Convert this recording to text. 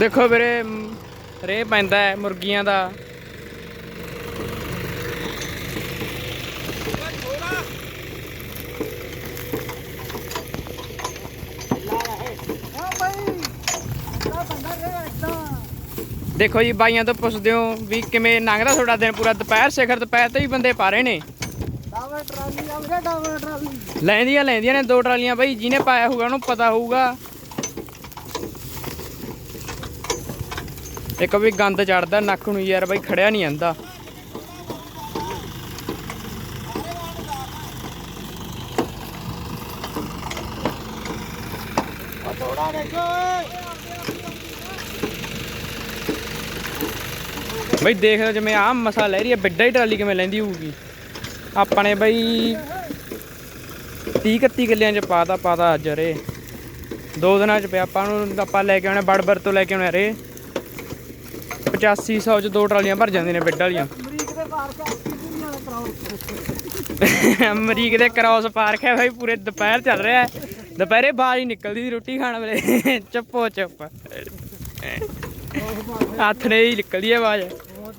ਦੇਖੋ ਵੀਰੇ ਰੇਹ ਪੈਂਦਾ ਹੈ ਮੁਰਗੀਆਂ ਦਾ। ਹਾਂ ਰੇ ਦੇਖੋ ਜੀ ਬਾਈਆਂ ਤੋਂ ਪੁੱਛਦੇ ਹੋ ਵੀ ਕਿਵੇਂ ਲੰਘਦਾ ਤੁਹਾਡਾ ਦਿਨ ਪੂਰਾ? ਦੁਪਹਿਰ ਸਿਖਰ ਦੁਪਹਿਰ ਤੇ ਵੀ ਬੰਦੇ ਪਾ ਰਹੇ ਨੇ। ਲੈਂਦੀਆਂ ਲੈਂਦੀਆਂ ਨੇ ਦੋ ਟਰਾਲੀਆਂ ਬਾਈ ਜਿਹਨੇ ਪਾਇਆ ਹੋਊਗਾ ਉਹਨੂੰ ਪਤਾ ਹੋਊਗਾ। ਇੱਕ ਵੀ ਗੰਦ ਚੜਦਾ, ਨੱਕ ਨੂੰ ਯਾਰ ਬਾਈ ਖੜਿਆ ਨਹੀਂ ਜਾਂਦਾ। ਥੋੜਾ ਦੇਖੋ ਬਈ ਦੇਖ ਲਓ ਜਿਵੇਂ ਆਹ ਮਸਾ ਲੈ ਰਹੀ ਹੈ ਬਿੱਡਾ ਹੀ ਟਰਾਲੀ ਕਿਵੇਂ ਲੈਂਦੀ ਹੋਊਗੀ। ਆਪਾਂ ਨੇ ਬਈ 30 31 ਕਿੱਲਿਆਂ ਚ ਪਾਤਾ ਪਾਤਾ ਅੱਜ ਰੇ। ਦੋ ਦਿਨਾਂ ਚ ਪਿਆ, ਆਪਾਂ ਨੂੰ ਆਪਾਂ ਲੈ ਕੇ ਆਉਣਾ ਬੜਬਰ ਤੋਂ ਲੈ ਕੇ ਆਉਣਾ ਰੇ। 85 100 ਚ ਦੋ ਟਰਾਲੀਆਂ ਭਰ ਜਾਂਦੀਆਂ ਨੇ ਬਿੱਡ ਵਾਲੀਆਂ। ਅਮਰੀਕ ਦੇ ਪਾਰਕ ਪਾਰਕ ਹੈ ਭਾਈ ਪੂਰੇ ਦੁਪਹਿਰ ਚੱਲ ਰਿਹਾ ਦੁਪਹਿਰੇ ਬਾਹਰ ਹੀ ਨਿਕਲਦੀ ਸੀ ਰੋਟੀ ਖਾਣ ਵੇਲੇ। ਚੱਪੋ ਚੱਪ। ਹੱਥ ਨੇ ਹੀ ਨਿਕਲਦੀ ਆਵਾਜ਼। ਬਹੁਤ